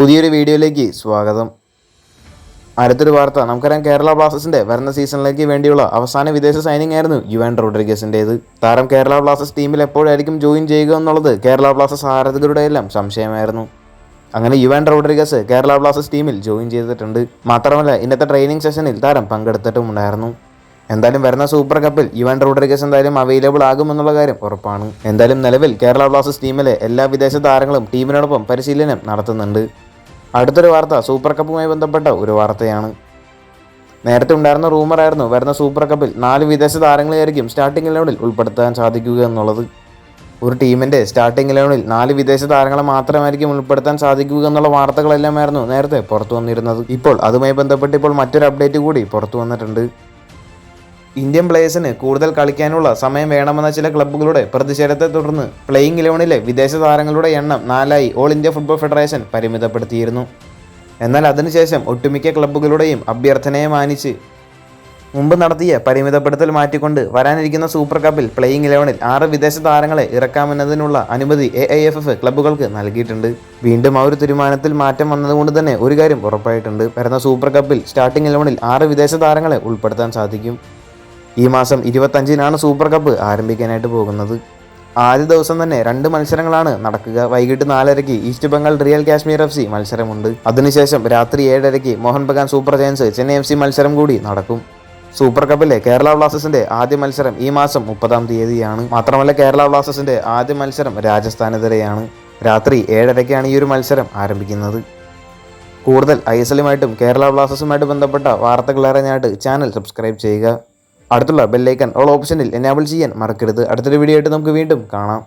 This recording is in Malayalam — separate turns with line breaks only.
പുതിയൊരു വീഡിയോയിലേക്ക് സ്വാഗതം. അടുത്തൊരു വാർത്ത. നമുക്കറിയാം കേരള ബ്ലാസ്റ്റേഴ്സിന്റെ വരുന്ന സീസണിലേക്ക് വേണ്ടിയുള്ള അവസാന വിദേശ സൈനിങ് ആയിരുന്നു യുവാൻ റോഡ്രിഗസിന്റേത് താരം കേരള ബ്ലാസ്റ്റേഴ്സ് ടീമിൽ എപ്പോഴായിരിക്കും ജോയിൻ ചെയ്യുക എന്നുള്ളത് കേരള ബ്ലാസ്റ്റേഴ്സ് ആരാധകരുടെ എല്ലാം സംശയമായിരുന്നു. അങ്ങനെ യുവൻ റോഡ്രിഗസ് കേരള ബ്ലാസ്റ്റേഴ്സ് ടീമിൽ ജോയിൻ ചെയ്തിട്ടുണ്ട്. മാത്രമല്ല ഇന്നത്തെ ട്രെയിനിങ് സെഷനിൽ താരം പങ്കെടുത്തിട്ടുമുണ്ടായിരുന്നു. എന്തായാലും വരുന്ന സൂപ്പർ കപ്പിൽ യുവാൻ റോഡ്രിഗസ് എന്തായാലും അവൈലബിൾ ആകുമെന്നുള്ള കാര്യം ഉറപ്പാണ്. എന്തായാലും നിലവിൽ കേരള ബ്ലാസ്റ്റേഴ്സ് ടീമിലെ എല്ലാ വിദേശ താരങ്ങളും ടീമിനോടൊപ്പം പരിശീലനം നടത്തുന്നുണ്ട്. അടുത്തൊരു വാർത്ത സൂപ്പർ കപ്പുമായി ബന്ധപ്പെട്ട ഒരു വാർത്തയാണ്. നേരത്തെ ഉണ്ടായിരുന്ന റൂമറായിരുന്നു വരുന്ന സൂപ്പർ കപ്പിൽ നാല് വിദേശ താരങ്ങളെയായിരിക്കും സ്റ്റാർട്ടിംഗ് ഇലവനിൽ ഉൾപ്പെടുത്താൻ സാധിക്കുക എന്നുള്ളത്. ഒരു ടീമിന്റെ സ്റ്റാർട്ടിംഗ് ഇലവനിൽ നാല് വിദേശ താരങ്ങളെ മാത്രമായിരിക്കും ഉൾപ്പെടുത്താൻ സാധിക്കുക എന്നുള്ള വാർത്തകളെല്ലാമായിരുന്നു നേരത്തെ പുറത്തു വന്നിരുന്നത് ഇപ്പോൾ അതുമായി ബന്ധപ്പെട്ട് ഇപ്പോൾ മറ്റൊരു അപ്ഡേറ്റ് കൂടി പുറത്തു വന്നിട്ടുണ്ട് ഇന്ത്യൻ പ്ലേയേഴ്സിന് കൂടുതൽ കളിക്കാനുള്ള സമയം വേണമെന്ന ചില ക്ലബ്ബുകളുടെ പ്രതിഷേധത്തെ തുടർന്ന് പ്ലേയിങ് ഇലവനിലെ വിദേശ താരങ്ങളുടെ എണ്ണം നാലായി ഓൾ ഇന്ത്യ ഫുട്ബോൾ ഫെഡറേഷൻ പരിമിതപ്പെടുത്തിയിരുന്നു. എന്നാൽ അതിനുശേഷം ഒട്ടുമിക്ക ക്ലബ്ബുകളുടെയും അഭ്യർത്ഥനയെ മാനിച്ച് മുമ്പ് നടത്തിയ പരിമിതപ്പെടുത്തൽ മാറ്റിക്കൊണ്ട് വരാനിരിക്കുന്ന സൂപ്പർ കപ്പിൽ പ്ലേയിങ് ഇലവനിൽ ആറ് വിദേശ താരങ്ങളെ ഇറക്കാമെന്നതിനുള്ള അനുമതി എ ഐ എഫ് എഫ് ക്ലബ്ബുകൾക്ക് നൽകിയിട്ടുണ്ട്. വീണ്ടും ആ ഒരു തീരുമാനത്തിൽ മാറ്റം വന്നതുകൊണ്ട് തന്നെ ഒരു കാര്യം ഉറപ്പായിട്ടുണ്ട്. വരുന്ന സൂപ്പർ കപ്പിൽ സ്റ്റാർട്ടിംഗ് ഇലവനിൽ ആറ് വിദേശ താരങ്ങളെ ഉൾപ്പെടുത്താൻ സാധിക്കും. ഈ മാസം ഇരുപത്തഞ്ചിനാണ് സൂപ്പർ കപ്പ് ആരംഭിക്കാനായിട്ട് പോകുന്നത്. ആദ്യ ദിവസം തന്നെ രണ്ട് മത്സരങ്ങളാണ് നടക്കുക. വൈകിട്ട് നാലരയ്ക്ക് East Bengal Real Kashmir F C മത്സരമുണ്ട്. അതിനുശേഷം രാത്രി ഏഴരയ്ക്ക് Mohun Bagan Super Giants Chennai F C മത്സരം കൂടി നടക്കും. സൂപ്പർ കപ്പിലെ കേരള ബ്ലാസ്റ്റേഴ്സിന്റെ ആദ്യ മത്സരം ഈ മാസം മുപ്പതാം തീയതിയാണ്. മാത്രമല്ല കേരള ബ്ലാസ്റ്റേഴ്സിന്റെ ആദ്യ മത്സരം രാജസ്ഥാനെതിരെയാണ്. രാത്രി ഏഴരയ്ക്കാണ് ഈ ഒരു മത്സരം ആരംഭിക്കുന്നത്. കൂടുതൽ ഐ എസ് എല്ലുമായിട്ടും കേരള ബ്ലാസ്റ്റേഴ്സുമായിട്ട് ബന്ധപ്പെട്ട വാർത്തകൾ അറിഞ്ഞായിട്ട് ചാനൽ സബ്സ്ക്രൈബ് ചെയ്യുക. അടുത്തുള്ള ബെല്ലൈക്കൺ ഓൾ ഓപ്ഷനിൽ എനാബിൾ ചെയ്യാൻ മറക്കരുത്. അടുത്തൊരു വീഡിയോ ആയിട്ട് നമുക്ക് വീണ്ടും കാണാം.